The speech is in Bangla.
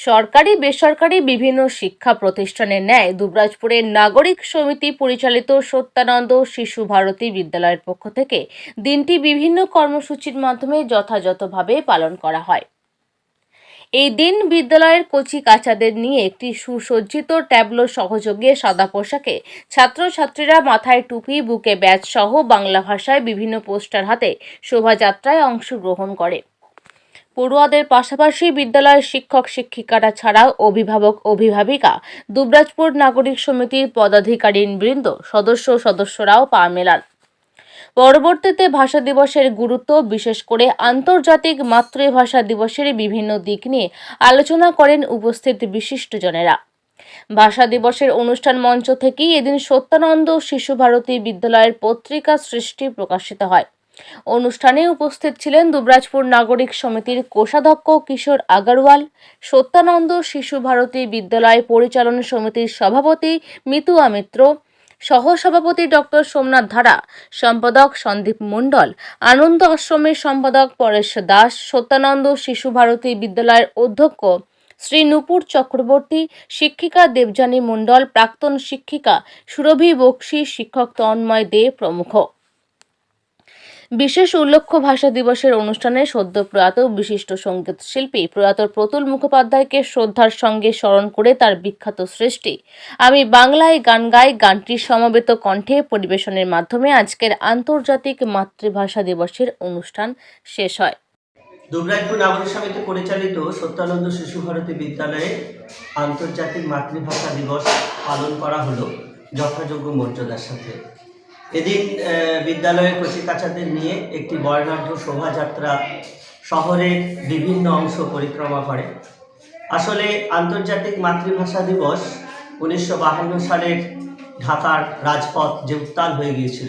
সরকারি, বেসরকারি বিভিন্ন শিক্ষা প্রতিষ্ঠানের ন্যায় দুবরাজপুরের নাগরিক সমিতি পরিচালিত সত্যানন্দ শিশু ভারতী বিদ্যালয়ের পক্ষ থেকে দিনটি বিভিন্ন কর্মসূচির মাধ্যমে যথাযথভাবে পালন করা হয়। এই দিন বিদ্যালয়ের কচি কাচাদের নিয়ে একটি সুসজ্জিত ট্যাবলো সহযোগে সাদা পোশাকে ছাত্রছাত্রীরা মাথায় টুপি, বুকে ব্যাজ সহ বাংলা ভাষায় বিভিন্ন পোস্টার হাতে শোভাযাত্রায় অংশগ্রহণ করে। পড়ুয়াদের পাশাপাশি বিদ্যালয়ের শিক্ষক শিক্ষিকারা ছাড়াও অভিভাবক, অভিভাবিকা, দুবরাজপুর নাগরিক সমিতির পদাধিকারীবৃন্দ সদস্য সদস্যরাও পা মেলান। পরবর্তীতে ভাষা দিবসের গুরুত্ব, বিশেষ করে আন্তর্জাতিক মাতৃভাষা দিবসের বিভিন্ন দিক নিয়ে আলোচনা করেন উপস্থিত বিশিষ্টজনেরা। ভাষা দিবসের অনুষ্ঠান মঞ্চ থেকেই এদিন সত্যানন্দ শিশু ভারতী বিদ্যালয়ের পত্রিকা সৃষ্টি প্রকাশিত হয়। অনুষ্ঠানে উপস্থিত ছিলেন দুবরাজপুর নাগরিক সমিতির কোষাধ্যক্ষ কিশোর আগারওয়াল, সত্যানন্দ শিশু ভারতী বিদ্যালয় পরিচালন সমিতির সভাপতি মিতুয়া মিত্র সহসভাপতি ডক্টর সোমনাথ ধারা, সম্পাদক সন্দীপ মণ্ডল, আনন্দ আশ্রমের সম্পাদক পরেশ দাস, সত্যানন্দ শিশু ভারতী বিদ্যালয়ের অধ্যক্ষ শ্রী নূপুর চক্রবর্তী, শিক্ষিকা দেবযানী মণ্ডল, প্রাক্তন শিক্ষিকা সুরভি বক্সি, শিক্ষক তন্ময় দে প্রমুখ। বিশেষ উল্লেখ্য ভাষা দিবসের অনুষ্ঠানে সদ্য প্রয়াত বিশিষ্ট সংগীত শিল্পী প্রয়াত প্রতুল মুখোপাধ্যায়কে শ্রদ্ধার সঙ্গে স্মরণ করে তার বিখ্যাত সৃষ্টি। আমি বাংলায় গান গাই, গানটি সমবেত কণ্ঠে পরিবেশনের মাধ্যমে আজকের আন্তর্জাতিক মাতৃভাষা দিবসের অনুষ্ঠান শেষ হয়। দুবরাজপুর নাগরিক সমিতি পরিচালিত সত্যানন্দ শিশু ভারতী বিদ্যালয়ে আন্তর্জাতিক মাতৃভাষা দিবস পালন করা হলো যথাযোগ্য মর্যাদার সাথে। এদিন বিদ্যালয়ের কচিকাচাদের নিয়ে একটি বর্ণাঢ্য শোভাযাত্রা শহরের বিভিন্ন অংশ পরিক্রমা করে। আসলে আন্তর্জাতিক মাতৃভাষা দিবস উনিশশো সালের ঢাকার রাজপথ যে উত্তাল হয়ে গিয়েছিল।